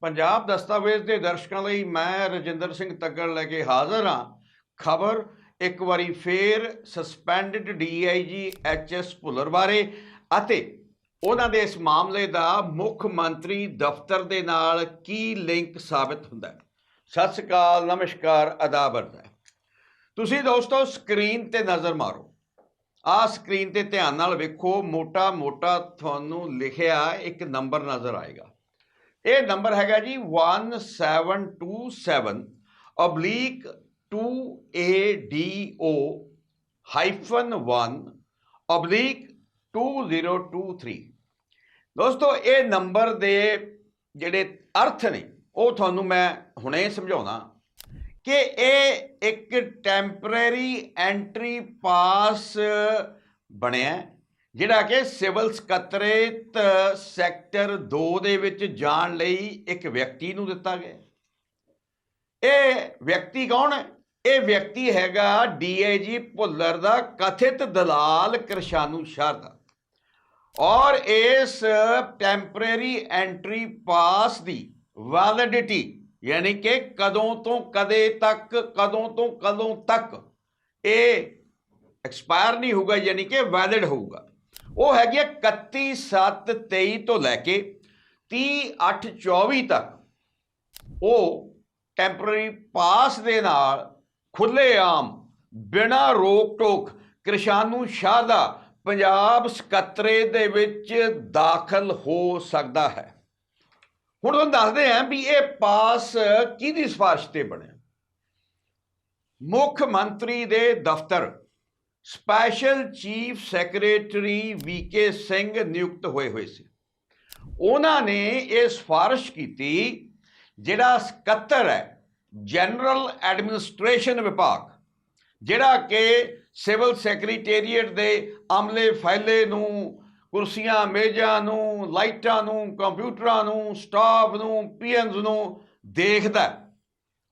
ਪੰਜਾਬ ਦਸਤਾਵੇਜ਼ ਦੇ ਦਰਸ਼ਕਾਂ ਲਈ ਮੈਂ ਰਜਿੰਦਰ ਸਿੰਘ ਤੱਗੜ ਲੈ ਕੇ ਹਾਜ਼ਰ ਹਾਂ। ਖਬਰ ਇੱਕ ਵਾਰੀ ਫੇਰ ਸਸਪੈਂਡਡ ਡੀਆਈਜੀ ਐਚਐਸ ਭੁੱਲਰ ਬਾਰੇ ਅਤੇ ਉਹਨਾਂ ਦੇ ਇਸ ਮਾਮਲੇ ਦਾ ਮੁੱਖ ਮੰਤਰੀ ਦਫ਼ਤਰ ਦੇ ਨਾਲ ਕੀ ਲਿੰਕ ਸਾਬਤ ਹੁੰਦਾ ਹੈ? ਸਤਿ ਸ਼੍ਰੀ ਅਕਾਲ, ਨਮਸਕਾਰ ਅਦਾਬਰਦ ਹੈ। ਤੁਸੀਂ ਦੋਸਤੋ ਸਕਰੀਨ ਤੇ ਨਜ਼ਰ ਮਾਰੋ। ਆਹ ਸਕਰੀਨ ਤੇ ਧਿਆਨ ਨਾਲ ਵੇਖੋ ਮੋਟਾ ਮੋਟਾ ਤੁਹਾਨੂੰ ਲਿਖਿਆ ਇੱਕ ਨੰਬਰ ਨਜ਼ਰ ਆਏਗਾ। ਇਹ ਨੰਬਰ ਹੈਗਾ ਜੀ 1727 oblique 2ADO hyphen 1 oblique 2023 ਦੋਸਤੋ, ਇਹ ਨੰਬਰ ਦੇ ਜਿਹੜੇ ਅਰਥ ਨੇ, ਉਹ ਤੁਹਾਨੂੰ ਮੈਂ ਹੁਣੇ ਸਮਝਾਉਣਾ ਕਿ ਇਹ ਇੱਕ ਟੈਂਪਰੇਰੀ ਐਂਟਰੀ ਪਾਸ ਬਣਿਆ। ਜਿਹੜਾ ਕਿ ਸਿਵਲ ਸਕੱਤਰੇਤ ਸੈਕਟਰ 2 ਦੇ ਵਿੱਚ ਜਾਣ ਲਈ ਇੱਕ ਵਿਅਕਤੀ ਨੂੰ ਦਿੱਤਾ ਗਿਆ। ਇਹ ਵਿਅਕਤੀ ਕੌਣ ਹੈ? ਇਹ ਵਿਅਕਤੀ ਹੈਗਾ ਡੀਆਈਜੀ ਭੁੱਲਰ ਦਾ ਕਥਿਤ ਦਲਾਲ ਕਿਰਸ਼ਾਨੂ ਸ਼ਾਰਦਾ। ਔਰ ਇਸ ਟੈਂਪਰੇਰੀ ਐਂਟਰੀ ਪਾਸ ਦੀ ਵੈਲਿਡਿਟੀ ਯਾਨੀ ਕਿ ਕਦੋਂ ਤੋਂ ਕਦੇ ਤੱਕ, ਕਦੋਂ ਤੋਂ ਕਦੋਂ ਤੱਕ ਇਹ ਐਕਸਪਾਇਰ ਨਹੀਂ ਹੋਊਗਾ ਯਾਨੀ ਕਿ ਵੈਲਿਡ ਹੋਊਗਾ। ਉਹ ਹੈਗੀ 31/7/23 ਤੋਂ ਲੈ ਕੇ 30/8/24 ਤੱਕ। ਉਹ ਟੈਂਪਰੇਰੀ ਪਾਸ ਦੇ ਨਾਲ ਖੁੱਲ੍ਹੇਆਮ, ਬਿਨਾਂ ਰੋਕ ਟੋਕ ਕਿਰਸ਼ਾਨੂ ਸ਼ਾਹਦਾ ਪੰਜਾਬ ਸਕੱਤਰੇ ਦੇ ਵਿੱਚ ਦਾਖਲ ਹੋ ਸਕਦਾ ਹੈ। ਹੁਣ ਤੁਹਾਨੂੰ ਦੱਸਦੇ ਹਾਂ ਵੀ ਇਹ ਪਾਸ ਕਿਹਦੀ ਸਿਫਾਰਿਸ਼ ਤੇ ਬਣਿਆ। ਮੁੱਖ ਮੰਤਰੀ ਦੇ ਦਫ਼ਤਰ special chief secretary VK Singh ਨਿਯੁਕਤ ਹੋਏ ਹੋਏ ਸੀ ਉਹਨਾਂ ਨੇ ਇਹ ਸਿਫਾਰਿਸ਼ ਕੀਤੀ, ਜਿਹੜਾ ਸਕੱਤਰ ਹੈ ਜਨਰਲ ਐਡਮਿਨਿਸਟ੍ਰੇਸ਼ਨ ਵਿਭਾਗ ਜਿਹੜਾ ਕਿ ਸਿਵਲ ਸੈਕਟਰੀਏਟ ਦੇ ਅਮਲੇ ਫੈਲੇ ਨੂੰ, ਕੁਰਸੀਆਂ, ਮੇਜ਼ਾਂ ਨੂੰ, ਲਾਈਟਾਂ ਨੂੰ, ਕੰਪਿਊਟਰਾਂ ਨੂੰ, ਸਟਾਫ ਨੂੰ ਪੀਐਨਸ ਨੂੰ ਦੇਖਦਾ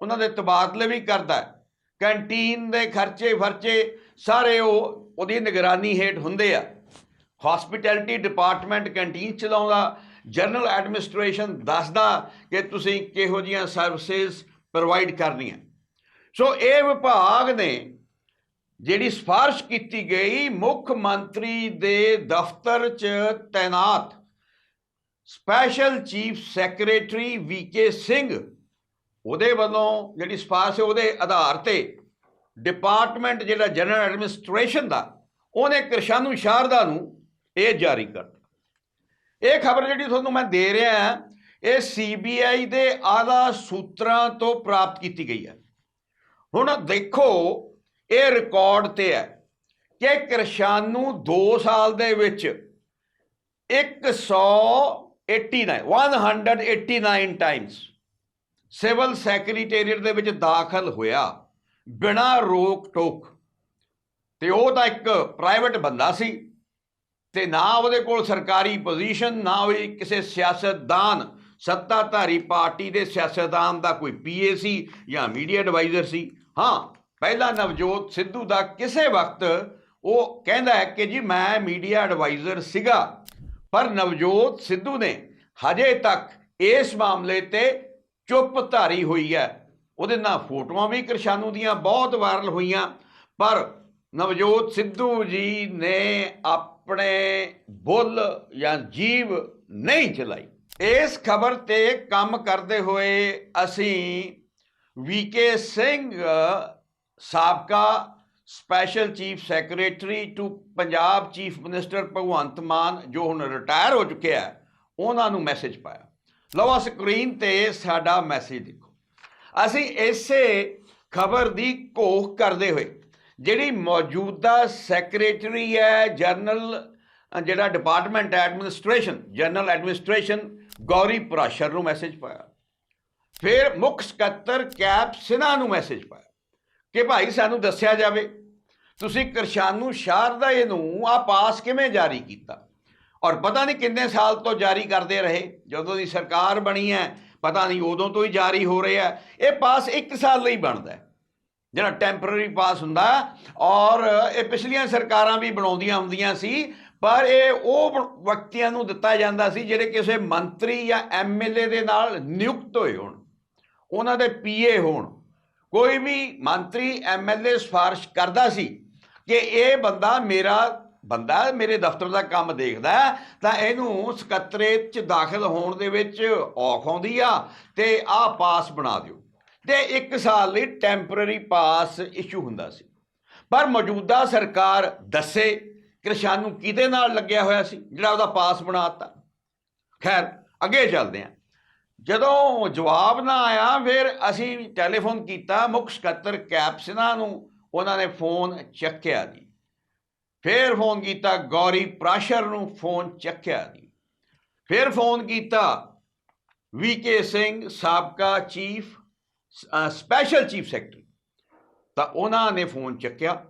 ਉਹਨਾਂ ਦੇ ਤਬਾਦਲੇ ਵੀ ਕਰਦਾ ਹੈ। ਕੈਂਟੀਨ ਦੇ ਖਰਚੇ ਫਰਚੇ ਸਾਰੇ ਉਹ, ਉਹਦੀ ਨਿਗਰਾਨੀ ਹੇਠ ਹੁੰਦੇ ਆ। ਹਸਪਿਟੈਲਿਟੀ ਡਿਪਾਰਟਮੈਂਟ ਕੈਂਟੀਨ ਚਲਾਉਂਦਾ ਜਨਰਲ ਐਡਮਿਨਿਸਟ੍ਰੇਸ਼ਨ ਦੱਸਦਾ ਕਿ ਤੁਸੀਂ ਕਿਹੋ ਜੀਆਂ ਸਰਵਿਸਿਜ਼ ਪ੍ਰੋਵਾਈਡ ਕਰਨੀਆਂ। ਸੋ ਇਹ ਵਿਭਾਗ ਨੇ ਜਿਹੜੀ ਸਿਫਾਰਿਸ਼ ਕੀਤੀ ਗਈ, ਮੁੱਖ ਮੰਤਰੀ ਦੇ ਦਫ਼ਤਰ 'ਚ ਤਾਇਨਾਤ special chief secretary VK Singh, ਉਹਦੇ ਵੱਲੋਂ ਜਿਹੜੀ ਸਿਫਾਰਿਸ਼ ਉਹਦੇ ਆਧਾਰ ਤੇ ਡਿਪਾਰਟਮੈਂਟ ਜਿਹੜਾ ਜਨਰਲ ਐਡਮਿਨਿਸਟ੍ਰੇਸ਼ਨ ਦਾ, ਉਹਨੇ ਕਿਰਸ਼ਾਨੂ ਸ਼ਾਰਦਾ ਨੂੰ ਇਹ ਜਾਰੀ ਕਰਤਾ ਇਹ ਖਬਰ ਜਿਹੜੀ ਤੁਹਾਨੂੰ ਮੈਂ ਦੇ ਰਿਹਾ ਹਾਂ, ਇਹ ਸੀਬੀਆਈ ਦੇ ਆਲਾ ਸੂਤਰਾਂ ਤੋਂ ਪ੍ਰਾਪਤ ਕੀਤੀ ਗਈ ਹੈ। ਹੁਣ ਦੇਖੋ, ਇਹ ਰਿਕਾਰਡ ਤੇ ਹੈ ਕਿ ਕਿਰਸ਼ਾਨੂ 2 ਸਾਲ ਦੇ ਵਿੱਚ 189 189 ਟਾਈਮਸ ਸਿਵਲ ਸੈਕਟਰੀਏਟ ਦੇ ਵਿੱਚ ਦਾਖਲ ਹੋਇਆ। ਬਿਨਾਂ ਰੋਕ ਟੋਕ। ਤੇ ਉਹ ਤਾਂ ਇੱਕ ਪ੍ਰਾਈਵੇਟ ਬੰਦਾ ਸੀ ਤੇ ਨਾ ਉਹਦੇ ਕੋਲ ਸਰਕਾਰੀ ਪੋਜੀਸ਼ਨ ਨਾ ਹੋਈ ਕਿਸੇ ਸਿਆਸਤਦਾਨ, ਸੱਤਾਧਾਰੀ ਪਾਰਟੀ ਦੇ ਸਿਆਸਤਦਾਨ ਦਾ ਕੋਈ ਪੀਏ ਸੀ ਜਾਂ ਮੀਡੀਆ ਐਡਵਾਈਜ਼ਰ ਸੀ। ਹਾਂ, ਪਹਿਲਾਂ ਨਵਜੋਤ ਸਿੱਧੂ ਦਾ ਕਿਸੇ ਵਕਤ ਉਹ ਕਹਿੰਦਾ ਹੈ ਕਿ ਜੀ ਮੈਂ ਮੀਡੀਆ ਐਡਵਾਈਜ਼ਰ ਸੀਗਾ, ਪਰ ਨਵਜੋਤ ਸਿੱਧੂ ਨੇ ਹਜੇ ਤੱਕ ਇਸ ਮਾਮਲੇ ਤੇ ਚੁੱਪ ਧਾਰੀ ਹੋਈ ਹੈ। ਉਹਦੇ ਨਾਲ ਫੋਟੋਆਂ ਵੀ ਕਿਰਸ਼ਾਨੂ ਦੀਆਂ ਬਹੁਤ ਵਾਇਰਲ ਹੋਈਆਂ। ਪਰ ਨਵਜੋਤ ਸਿੱਧੂ ਜੀ ਨੇ ਆਪਣੇ ਬੁੱਲ ਜਾਂ ਜੀਵ ਨਹੀਂ ਚਲਾਈ। ਇਸ ਖਬਰ ਤੇ ਕੰਮ ਕਰਦੇ ਹੋਏ ਅਸੀਂ ਵੀਕੇ ਸਿੰਘ, ਸਾਬਕਾ special chief secretary to Punjab chief minister Bhagwant Mann, ਜੋ ਹੁਣ ਰਿਟਾਇਰ ਹੋ ਚੁੱਕਿਆ ਹੈ, ਉਹਨਾਂ ਨੂੰ ਮੈਸੇਜ ਪਾਇਆ। ਲਓ ਸਕਰੀਨ ਤੇ ਸਾਡਾ ਮੈਸੇਜ ਦੇਖੋ। ਅਸੀਂ ਇਸੇ ਖਬਰ ਦੀ ਘੋਖ ਕਰਦੇ ਹੋਏ, ਜਿਹੜੀ ਮੌਜੂਦਾ ਸੈਕਟਰੀ ਹੈ ਜਨਰਲ ਜਿਹੜਾ department administration general administration Gauri Prashar ਨੂੰ ਮੈਸੇਜ ਪਾਇਆ। ਫਿਰ ਮੁੱਖ ਸਕੱਤਰ ਕੈਪ ਸਿਨਾ ਨੂੰ ਮੈਸੇਜ ਪਾਇਆ ਕਿ ਭਾਈ ਸਾਨੂੰ ਦੱਸਿਆ ਜਾਵੇ, ਤੁਸੀਂ ਕਿਰਸ਼ਾਨੂ ਸ਼ਾਰਦਾ ਨੂੰ ਆ ਪਾਸ ਕਿਵੇਂ ਜਾਰੀ ਕੀਤਾ? ਔਰ ਪਤਾ ਨਹੀਂ ਕਿੰਨੇ ਸਾਲ ਤੋਂ ਜਾਰੀ ਕਰਦੇ ਰਹੇ, ਜਦੋਂ ਦੀ ਸਰਕਾਰ ਬਣੀ ਹੈ ਪਤਾ ਨਹੀਂ ਉਦੋਂ ਤੋਂ ਹੀ ਜਾਰੀ ਹੋ ਰਿਹਾ ਹੈ। ਇਹ ਪਾਸ 1 ਸਾਲ ਲਈ ਬਣਦਾ ਜਿਹੜਾ ਟੈਂਪਰੇਰੀ ਪਾਸ ਹੁੰਦਾ ਔਰ ਇਹ ਪਿਛਲੀਆਂ ਸਰਕਾਰਾਂ ਵੀ ਬਣਾਉਂਦੀਆਂ ਹੁੰਦੀਆਂ ਸੀ, ਪਰ ਇਹ ਉਹ ਵਿਅਕਤੀਆਂ ਨੂੰ ਦਿੱਤਾ ਜਾਂਦਾ ਸੀ ਜਿਹੜੇ ਕਿਸੇ ਮੰਤਰੀ ਜਾਂ ਐਮਐਲਏ ਦੇ ਨਾਲ ਨਿਯੁਕਤ ਹੋਏ ਹੋਣ। ਉਹਨਾਂ ਦੇ ਪੀਏ ਹੋਣ। ਕੋਈ ਵੀ ਮੰਤਰੀ ਐਮਐਲਏ ਸਿਫਾਰਿਸ਼ ਕਰਦਾ ਸੀ ਕਿ ਇਹ ਬੰਦਾ ਮੇਰਾ ਬੰਦਾ ਮੇਰੇ ਦਫ਼ਤਰ ਦਾ ਕੰਮ ਦੇਖਦਾ ਤਾਂ ਇਹਨੂੰ ਸਕੱਤਰੇਤ ਚ ਦਾਖਲ ਹੋਣ ਦੇ ਵਿੱਚ ਔਖ ਆਉਂਦੀ ਆ, ਤੇ ਆਹ ਪਾਸ ਬਣਾ ਦਿਓ। ਤੇ ਇੱਕ ਸਾਲ ਲਈ ਟੈਂਪਰੇਰੀ ਪਾਸ ਇਸ਼ੂ ਹੁੰਦਾ ਸੀ। ਪਰ ਮੌਜੂਦਾ ਸਰਕਾਰ ਦੱਸੇ ਕਿਰਸ਼ਾਨੂ ਕਿਹਦੇ ਨਾਲ ਲੱਗਿਆ ਹੋਇਆ ਸੀ, ਜਿਹੜਾ ਉਹਦਾ ਪਾਸ ਬਣਾਤਾ ਖੈਰ, ਅੱਗੇ ਚੱਲਦੇ ਹਾਂ। ਜਦੋਂ ਜਵਾਬ ਨਾ ਆਇਆ, ਫਿਰ ਅਸੀਂ ਟੈਲੀਫੋਨ ਕੀਤਾ, ਮੁੱਖ ਸਕੱਤਰ ਕੈਪਸਨਾ ਨੂੰ, ਉਹਨਾਂ ਨੇ ਫੋਨ ਚੱਕਿਆ ਜੀ। ਫਿਰ ਫੋਨ ਕੀਤਾ, ਗੌਰੀ ਪ੍ਰਾਸ਼ਰ ਨੂੰ ਫੋਨ ਚੱਕਿਆ ਨਹੀਂ। ਫਿਰ ਫੋਨ ਕੀਤਾ ਵੀਕੇ ਸਿੰਘ ਸਾਬਕਾ ਚੀਫ ਸਪੈਸ਼ਲ ਚੀਫ ਸੈਕਟਰੀ। ਤਾਂ ਉਹਨਾਂ ਨੇ ਫੋਨ ਚੱਕਿਆ।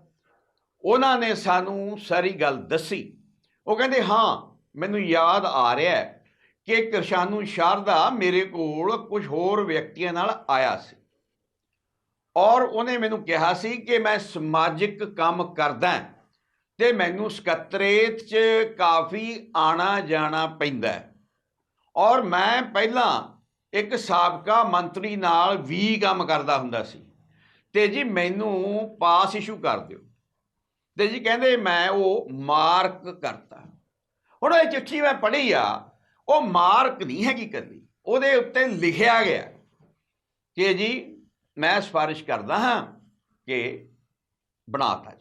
ਉਹਨਾਂ ਨੇ ਸਾਨੂੰ ਸਾਰੀ ਗੱਲ ਦੱਸੀ। ਉਹ ਕਹਿੰਦੇ, ਹਾਂ, ਮੈਨੂੰ ਯਾਦ ਆ ਰਿਹਾ ਹੈ ਕਿ ਕਿਰਸ਼ਾਨੂ ਸ਼ਾਰਦਾ ਮੇਰੇ ਕੋਲ ਕੁਝ ਹੋਰ ਵਿਅਕਤੀਆਂ ਨਾਲ ਆਇਆ ਸੀ। ਔਰ ਉਹਨੇ ਮੈਨੂੰ ਕਿਹਾ ਸੀ ਕਿ ਮੈਂ ਸਮਾਜਿਕ ਕੰਮ ਕਰਦਾ ਹਾਂ। ਤੇ ਮੈਨੂੰ ਸਕੱਤਰੇਤ 'ਚ ਕਾਫੀ ਆਣਾ ਜਾਣਾ ਪੈਂਦਾ ਔਰ ਮੈਂ ਪਹਿਲਾਂ ਇੱਕ ਸਾਬਕਾ ਮੰਤਰੀ ਨਾਲ ਵੀ ਕੰਮ ਕਰਦਾ ਹੁੰਦਾ ਸੀ। ਤੇ ਜੀ ਮੈਨੂੰ ਪਾਸ ਇਸ਼ੂ ਕਰ ਦਿਓ। ਤੇ ਜੀ ਕਹਿੰਦੇ ਮੈਂ ਉਹ ਮਾਰਕ ਕਰਤਾ। ਹੁਣ ਇਹ ਚਿੱਠੀ ਮੈਂ ਪੜ੍ਹੀ ਆ, ਉਹ ਮਾਰਕ ਨਹੀਂ ਹੈਗੀ ਕੱਲੀ ਉਹਦੇ ਉੱਤੇ ਲਿਖਿਆ ਗਿਆ ਕਿ ਜੀ ਮੈਂ ਸਿਫਾਰਿਸ਼ ਕਰਦਾ ਹਾਂ ਕਿ ਬਣਾਤਾ ਜਾਏ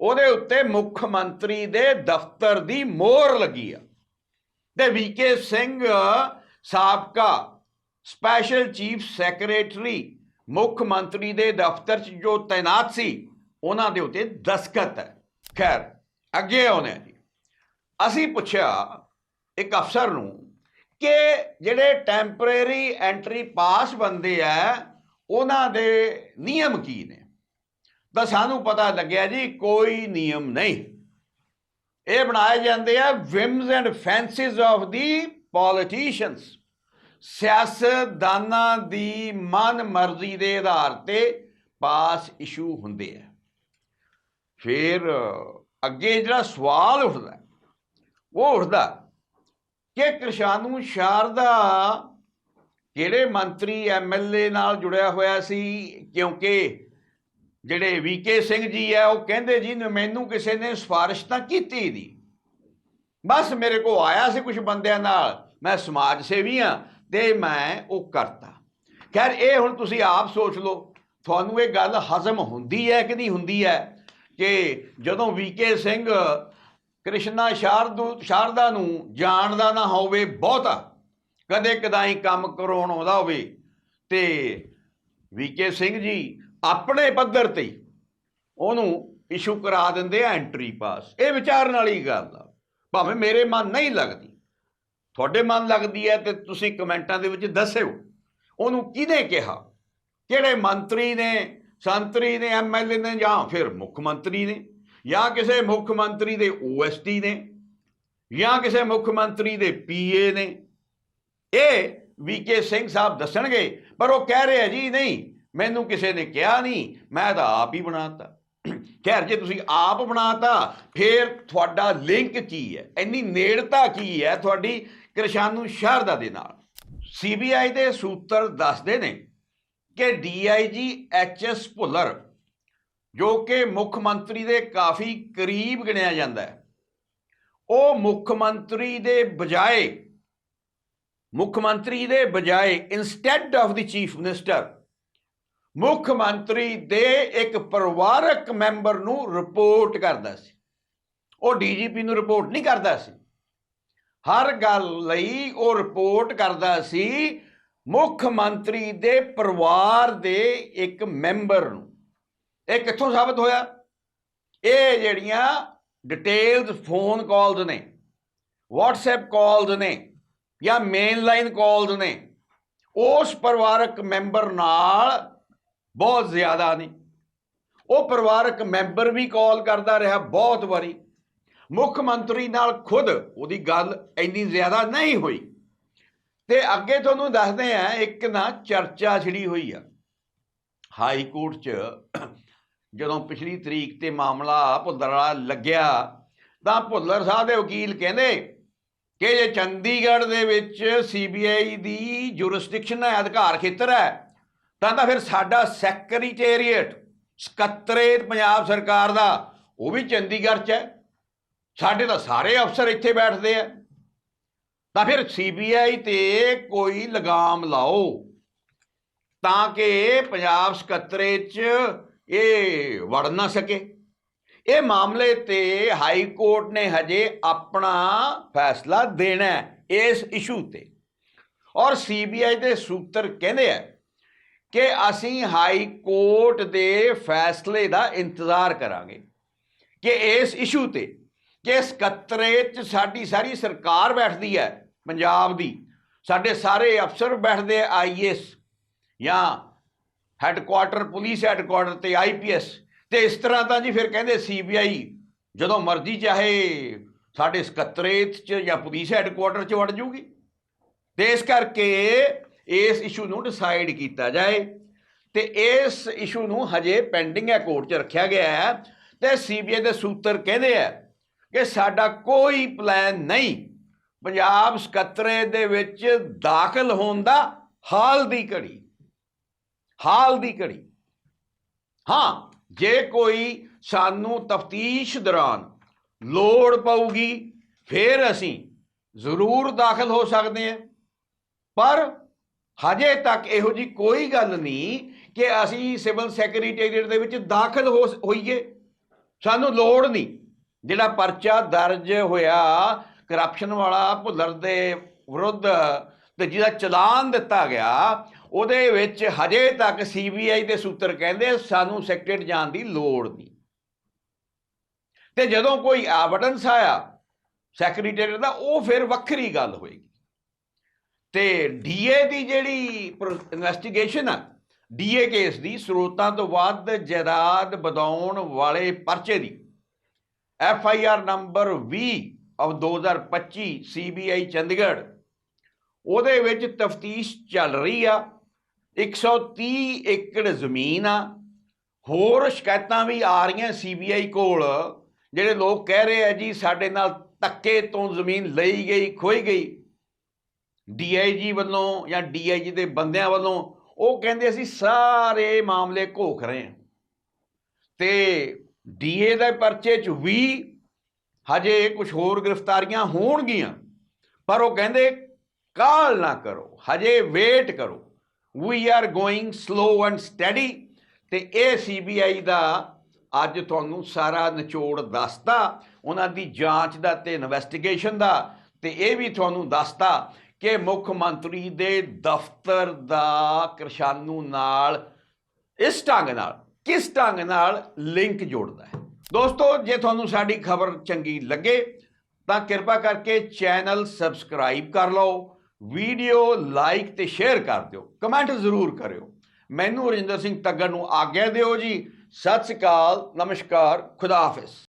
ਉਹਦੇ ਉੱਤੇ ਮੁੱਖ ਮੰਤਰੀ ਦੇ ਦਫ਼ਤਰ ਦੀ ਮੋਹਰ ਲੱਗੀ ਆ। ਤੇ ਵੀਕੇ ਸਿੰਘ ਸਾਬਕਾ ਸਪੈਸ਼ਲ ਚੀਫ ਸੈਕਟਰੀ, ਮੁੱਖ ਮੰਤਰੀ ਦੇ ਦਫ਼ਤਰ 'ਚ ਜੋ ਤਾਇਨਾਤ ਸੀ, ਉਹਨਾਂ ਦੇ ਉੱਤੇ ਦਸਖਤ ਹੈ। ਖੈਰ, ਅੱਗੇ ਆਉਨੇ ਜੀ। ਅਸੀਂ ਪੁੱਛਿਆ ਇੱਕ ਅਫਸਰ ਨੂੰ ਕਿ ਜਿਹੜੇ ਟੈਂਪਰੇਰੀ ਐਂਟਰੀ ਪਾਸ ਬੰਦੇ ਆ, ਉਹਨਾਂ ਦੇ ਨਿਯਮ ਕੀ ਨੇ? ਤਾਂ ਸਾਨੂੰ ਪਤਾ ਲੱਗਿਆ ਜੀ, ਕੋਈ ਨਿਯਮ ਨਹੀਂ। ਇਹ ਬਣਾਏ ਜਾਂਦੇ ਆ whims and fancies of the politicians ਸਿਆਸਤਦਾਨਾਂ ਦੀ ਮਨ ਮਰਜ਼ੀ ਦੇ ਆਧਾਰ ਤੇ ਪਾਸ ਇਸ਼ੂ ਹੁੰਦੇ ਆ। ਫਿਰ ਅੱਗੇ ਜਿਹੜਾ ਸਵਾਲ ਉੱਠਦਾ, ਉਹ ਉੱਠਦਾ ਕਿ ਕਿਰਸ਼ਾਨੂ ਸ਼ਾਰਦਾ ਕਿਹੜੇ ਮੰਤਰੀ ਐਮਐਲਏ ਨਾਲ ਜੁੜਿਆ ਹੋਇਆ ਸੀ? ਕਿਉਂਕਿ ਜਿਹੜੇ ਵੀਕੇ ਸਿੰਘ ਜੀ ਆ, ਉਹ ਕਹਿੰਦੇ ਜੀ ਮੈਨੂੰ ਕਿਸੇ ਨੇ ਸਿਫਾਰਿਸ਼ ਤਾਂ ਕੀਤੀ ਨਹੀਂ ਬਸ ਮੇਰੇ ਕੋ ਆਇਆ ਸੀ ਕੁਝ ਬੰਦਿਆਂ ਨਾਲ। ਮੈਂ ਸਮਾਜ ਸੇਵੀ ਆ ਤੇ ਮੈਂ ਉਹ ਕਰਤਾ। ਖੈਰ, ਇਹ ਹੁਣ ਤੁਸੀਂ ਆਪ ਸੋਚ ਲਓ। ਤੁਹਾਨੂੰ ਇਹ ਗੱਲ ਹਜ਼ਮ ਹੁੰਦੀ ਹੈ ਕਿ ਨਹੀਂ ਹੁੰਦੀ ਹੈ ਕਿ ਜਦੋਂ ਵੀਕੇ ਸਿੰਘ ਕ੍ਰਿਸ਼ਨਾ ਸ਼ਾਰਦੂ, ਸ਼ਾਰਦਾ ਨੂੰ ਜਾਣਦਾ ਨਾ ਹੋਵੇ ਬਹੁਤਾ, ਕਦੇ ਕਦਾਈ ਕੰਮ ਕਰਾਉਣ ਆਉਂਦਾ ਹੋਵੇ ਤੇ ਵੀਕੇ ਸਿੰਘ ਜੀ ਆਪਣੇ ਪੱਧਰ ਤੇ ਉਹਨੂੰ ਇਸ਼ੂ ਕਰਾ ਦਿੰਦੇ ਆ ਐਂਟਰੀ ਪਾਸ ਇਹ ਵਿਚਾਰਨ ਵਾਲੀ ਗੱਲ ਆ। ਭਾਵੇਂ ਮੇਰੇ ਮਨ ਨਹੀਂ ਲੱਗਦੀ। ਤੁਹਾਡੇ ਮਨ ਲੱਗਦੀ ਹੈ ਤੇ ਤੁਸੀਂ ਕਮੈਂਟਾਂ ਦੇ ਵਿੱਚ ਦੱਸਿਓ। ਉਹਨੂੰ ਕਿਹਨੇ ਕਿਹਾ? ਕਿਹੜੇ ਮੰਤਰੀ ਨੇ, ਸੰਤਰੀ ਨੇ ਐਮਐਲਏ ਨੇ ਜਾਂ ਫਿਰ ਮੁੱਖ ਮੰਤਰੀ ਨੇ? ਜਾਂ ਕਿਸੇ ਮੁੱਖ ਮੰਤਰੀ ਦੇ ਓਐਸਟੀ ਨੇ? ਜਾਂ ਕਿਸੇ ਮੁੱਖ ਮੰਤਰੀ ਦੇ ਪੀਏ ਨੇ? ਇਹ ਵੀਕੇ ਸਿੰਘ ਸਾਹਿਬ ਦੱਸਣਗੇ, ਪਰ ਉਹ ਕਹਿ ਰਹੇ ਆ ਜੀ, ਨਹੀਂ ਮੈਨੂੰ ਕਿਸੇ ਨੇ ਕਿਹਾ ਨਹੀਂ, ਮੈਂ ਤਾਂ ਆਪ ਹੀ ਬਣਾਤਾ। ਖੈਰ, ਜੇ ਤੁਸੀਂ ਆਪ ਬਣਾਤਾ, ਫਿਰ ਤੁਹਾਡਾ ਲਿੰਕ ਕੀ ਹੈ? ਇੰਨੀ ਨੇੜਤਾ ਕੀ ਹੈ ਤੁਹਾਡੀ ਕਿਰਸ਼ਾਨੂ ਸ਼ਾਰਦਾ ਦੇ ਨਾਲ? ਸੀਬੀਆਈ ਦੇ ਸੂਤਰ ਦੱਸਦੇ ਨੇ ਕਿ ਡੀਆਈਜੀ ਐਚਐਸ ਭੁੱਲਰ, ਜੋ ਕਿ ਮੁੱਖ ਮੰਤਰੀ ਦੇ ਕਾਫੀ ਕਰੀਬ ਗਿਣਿਆ ਜਾਂਦਾ ਹੈ, ਉਹ ਮੁੱਖ ਮੰਤਰੀ ਦੇ ਬਜਾਏ, ਮੁੱਖ ਮੰਤਰੀ ਦੇ ਬਜਾਏ instead of the chief minister ਮੁੱਖ ਮੰਤਰੀ ਦੇ ਇੱਕ ਪਰਿਵਾਰਕ ਮੈਂਬਰ ਨੂੰ ਰਿਪੋਰਟ ਕਰਦਾ ਸੀ। ਉਹ ਡੀਜੀਪੀ ਨੂੰ ਰਿਪੋਰਟ ਨਹੀਂ ਕਰਦਾ ਸੀ। ਹਰ ਗੱਲ ਲਈ ਉਹ ਰਿਪੋਰਟ ਕਰਦਾ ਸੀ, ਮੁੱਖ ਮੰਤਰੀ ਦੇ ਪਰਿਵਾਰ ਦੇ ਇੱਕ ਮੈਂਬਰ ਨੂੰ। ਇਹ ਕਿੱਥੋਂ ਸਾਬਤ ਹੋਇਆ? ਇਹ ਜਿਹੜੀਆਂ ਡਿਟੇਲਸ ਫੋਨ ਕਾਲਸ ਨੇ, WhatsApp ਕਾਲਸ ਨੇ ਜਾਂ ਮੇਨ ਲਾਈਨ ਕਾਲਸ ਨੇ, ਉਸ ਪਰਿਵਾਰਕ ਮੈਂਬਰ ਨਾਲ ਬਹੁਤ ਜ਼ਿਆਦਾ ਨੇ ਉਹ ਪਰਿਵਾਰਕ ਮੈਂਬਰ ਵੀ ਕਾਲ ਕਰਦਾ ਰਿਹਾ ਬਹੁਤ ਵਾਰੀ। ਮੁੱਖ ਮੰਤਰੀ ਨਾਲ ਖੁਦ ਉਹਦੀ ਗੱਲ ਇੰਨੀ ਜ਼ਿਆਦਾ ਨਹੀਂ ਹੋਈ। ਤੇ ਅੱਗੇ ਤੁਹਾਨੂੰ ਦੱਸਦੇ ਆ ਇੱਕ ਨਾ ਚਰਚਾ ਛਿੜੀ ਹੋਈ ਆ, ਹਾਈ ਕੋਰਟ 'ਚ ਜਦੋਂ ਪਿਛਲੀ ਤਰੀਕ ਤੇ ਮਾਮਲਾ ਭੁੱਲਰ ਵਾਲਾ ਲੱਗਿਆ, ਤਾਂ ਭੁੱਲਰ ਸਾਹਿਬ ਦੇ ਵਕੀਲ ਕਹਿੰਦੇ ਕਿ ਜੇ ਚੰਡੀਗੜ੍ਹ ਦੇ ਵਿੱਚ ਸੀਬੀਆਈ ਦੀ ਜੁਰਿਸਡਿਕਸ਼ਨ ਹੈ, ਅਧਿਕਾਰ ਖੇਤਰ ਹੈ। ਤਾਂ ਤਾਂ ਫਿਰ ਸਾਡਾ ਸੈਕਟਰੀਏਟ ਸਕੱਤਰੇਤ ਪੰਜਾਬ ਸਰਕਾਰ ਦਾ, ਉਹ ਵੀ ਚੰਡੀਗੜ੍ਹ 'ਚ ਹੈ। ਸਾਡੇ ਤਾਂ ਸਾਰੇ ਅਫਸਰ ਇੱਥੇ ਬੈਠਦੇ ਆ। ਤਾਂ ਫਿਰ ਸੀਬੀਆਈ ਤੇ ਕੋਈ ਲਗਾਮ ਲਾਓ, ਤਾਂ ਕਿ ਪੰਜਾਬ ਸਕੱਤਰੇ 'ਚ ਇਹ ਵੜ ਨਾ ਸਕੇ। ਇਹ ਮਾਮਲੇ ਤੇ ਹਾਈ ਕੋਰਟ ਨੇ ਹਜੇ ਆਪਣਾ ਫੈਸਲਾ ਦੇਣਾ ਇਸ ਇਸ਼ੂ ਤੇ। ਔਰ ਸੀਬੀਆਈ ਦੇ ਸੂਤਰ ਕਹਿੰਦੇ ਆ ਕਿ ਅਸੀਂ ਹਾਈ ਕੋਰਟ ਦੇ ਫੈਸਲੇ ਦਾ ਇੰਤਜ਼ਾਰ ਕਰਾਂਗੇ ਕਿ ਇਸ ਇਸ਼ੂ ਤੇ, ਕਿ ਸਕੱਤਰੇ ਚ ਸਾਡੀ ਸਾਰੀ ਸਰਕਾਰ ਬੈਠਦੀ ਹੈ, ਪੰਜਾਬ ਦੀ। ਸਾਡੇ ਸਾਰੇ ਅਫਸਰ ਬੈਠਦੇ ਆਈਐਸ ਜਾਂ ਹੈੱਡਕੁਆਟਰ, ਪੁਲਿਸ ਹੈੱਡਕੁਆਟਰ ਤੇ ਆਈਪੀਐਸ ਤੇ ਇਸ ਤਰ੍ਹਾਂ ਤਾਂ ਜੀ ਫਿਰ ਕਹਿੰਦੇ ਸੀਬੀਆਈ ਜਦੋਂ ਮਰਜ਼ੀ ਚਾਹੇ ਸਾਡੇ ਸਕੱਤਰੇਤ ਚ ਜਾਂ ਪੁਲਿਸ ਹੈੱਡਕੁਆਟਰ ਚ ਵੜ ਜੂਗੀ। ਤੇ ਇਸ ਕਰਕੇ ਇਸ ਇਸ਼ੂ ਨੂੰ ਡਿਸਾਈਡ ਕੀਤਾ ਜਾਏ ਤੇ ਇਸ ਇਸ਼ੂ ਨੂੰ ਹਜੇ ਪੈਂਡਿੰਗ ਹੈ ਕੋਰਟ 'ਚ ਰੱਖਿਆ ਗਿਆ ਹੈ ਤੇ ਸੀਬੀਆਈ ਦੇ ਸੂਤਰ ਕਹਿੰਦੇ ਆ ਕਿ ਸਾਡਾ ਕੋਈ ਪਲਾਨ ਨਹੀਂ ਪੰਜਾਬ ਸਕੱਤਰੇ ਦੇ ਵਿੱਚ ਦਾਖਲ ਹੋਣ ਦਾ ਹਾਲ ਦੀ ਘੜੀ, ਹਾਲ ਦੀ ਘੜੀ। ਹਾਂ, ਜੇ ਕੋਈ ਸਾਨੂੰ ਤਫਤੀਸ਼ ਦੌਰਾਨ ਲੋੜ ਪਊਗੀ, ਫਿਰ ਅਸੀਂ ਜ਼ਰੂਰ ਦਾਖਲ ਹੋ ਸਕਦੇ ਹਾਂ। ਪਰ ਹਜੇ ਤੱਕ ਇਹੋ ਜੀ ਕੋਈ ਗੱਲ ਨਹੀਂ ਕਿ ਅਸੀਂ ਸਿਵਲ ਸੈਕਟਰੀਏਟ ਦੇ ਵਿੱਚ ਦਾਖਲ ਹੋ ਹੋਈਏ। ਸਾਨੂੰ ਲੋੜ ਨਹੀਂ। ਜਿਹੜਾ ਪਰਚਾ ਦਰਜ ਹੋਇਆ ਕਰਪਸ਼ਨ ਵਾਲਾ ਭੁੱਲਰ ਦੇ ਵਿਰੁੱਧ ਤੇ ਜਿਹਦਾ ਚਲਾਨ ਦਿੱਤਾ ਗਿਆ, ਉਹਦੇ ਵਿੱਚ ਹਜੇ ਤੱਕ ਸੀਬੀਆਈ ਦੇ ਸੂਤਰ ਕਹਿੰਦੇ ਸਾਨੂੰ ਸੈਕਟਰੀਏਟ ਜਾਣ ਦੀ ਲੋੜ ਨਹੀਂ। ਤੇ ਜਦੋਂ ਕੋਈ ਐਵੀਡੈਂਸ ਆਇਆ ਸੈਕਟਰੀਏਟ ਦਾ, ਉਹ ਫਿਰ ਵੱਖਰੀ ਗੱਲ ਹੋਏਗੀ। ਤੇ ਡੀਏ ਦੀ ਜਿਹੜੀ ਇਨਵੈਸਟੀਗੇਸ਼ਨ ਆ ਡੀਏ ਕੇਸ ਦੀ ਸਰੋਤਾਂ ਤੋਂ ਵੱਧ ਜਾਇਦਾਦ ਵਧਾਉਣ ਵਾਲੇ ਪਰਚੇ ਦੀ। F I R number 20 of 2025 CBI Chandigarh, ਉਹਦੇ ਵਿੱਚ ਤਫਤੀਸ਼ ਚੱਲ ਰਹੀ ਆ। 130 ਏਕੜ ਜ਼ਮੀਨ ਆ। ਹੋਰ ਸ਼ਿਕਾਇਤਾਂ ਵੀ ਆ ਰਹੀਆਂ ਸੀਬੀਆਈ ਕੋਲ। ਜਿਹੜੇ ਲੋਕ ਕਹਿ ਰਹੇ ਆ ਜੀ, ਸਾਡੇ ਨਾਲ ਧੱਕੇ ਤੋਂ ਜ਼ਮੀਨ ਲਈ ਗਈ, ਖੋਈ ਗਈ। ਡੀਆਈਜੀ ਵੱਲੋਂ ਜਾਂ ਡੀਆਈਜੀ ਦੇ ਬੰਦਿਆਂ ਵੱਲੋਂ ਉਹ ਕਹਿੰਦੇ ਅਸੀਂ ਸਾਰੇ ਮਾਮਲੇ ਘੋਖ ਰਹੇ ਹਾਂ। ਤੇ ਡੀਏ ਦੇ ਪਰਚੇ 'ਚ ਵੀ ਹਜੇ ਕੁਝ ਹੋਰ ਗ੍ਰਿਫਤਾਰੀਆਂ ਹੋਣਗੀਆਂ, ਪਰ ਉਹ ਕਹਿੰਦੇ ਕਾਲ ਨਾ ਕਰੋ, ਹਜੇ ਵੇਟ ਕਰੋ। We are going slow and steady ਤੇ ਇਹ ਸੀਬੀਆਈ ਦਾ ਅੱਜ ਤੁਹਾਨੂੰ ਸਾਰਾ ਨਿਚੋੜ ਦੱਸਤਾ ਉਹਨਾਂ ਦੀ ਜਾਂਚ ਦਾ ਤੇ ਇਨਵੈਸਟੀਗੇਸ਼ਨ ਦਾ ਤੇ ਇਹ ਵੀ ਤੁਹਾਨੂੰ ਦੱਸਤਾ ਕਿ ਮੁੱਖ ਮੰਤਰੀ ਦੇ ਦਫ਼ਤਰ ਦਾ ਕਿਰਸ਼ਾਨੂ ਨਾਲ, ਇਸ ਢੰਗ ਨਾਲ, ਕਿਸ ਢੰਗ ਨਾਲ ਲਿੰਕ ਜੋੜਦਾ ਹੈ? ਦੋਸਤੋ, ਜੇ ਤੁਹਾਨੂੰ ਸਾਡੀ ਖਬਰ ਚੰਗੀ ਲੱਗੇ, ਤਾਂ ਕਿਰਪਾ ਕਰਕੇ ਚੈਨਲ ਸਬਸਕ੍ਰਾਈਬ ਕਰ ਲਓ, ਵੀਡੀਓ ਲਾਈਕ ਤੇ ਸ਼ੇਅਰ ਕਰ ਦਿਓ, ਕਮੈਂਟ ਜ਼ਰੂਰ ਕਰਿਓ। ਮੈਨੂੰ ਰਜਿੰਦਰ ਸਿੰਘ ਤੱਗਰ ਨੂੰ ਆਗਿਆ ਦਿਓ ਜੀ। ਸਤਿ ਸ਼੍ਰੀ ਅਕਾਲ, ਨਮਸਕਾਰ, ਖੁਦਾ ਹਾਫਿਜ਼।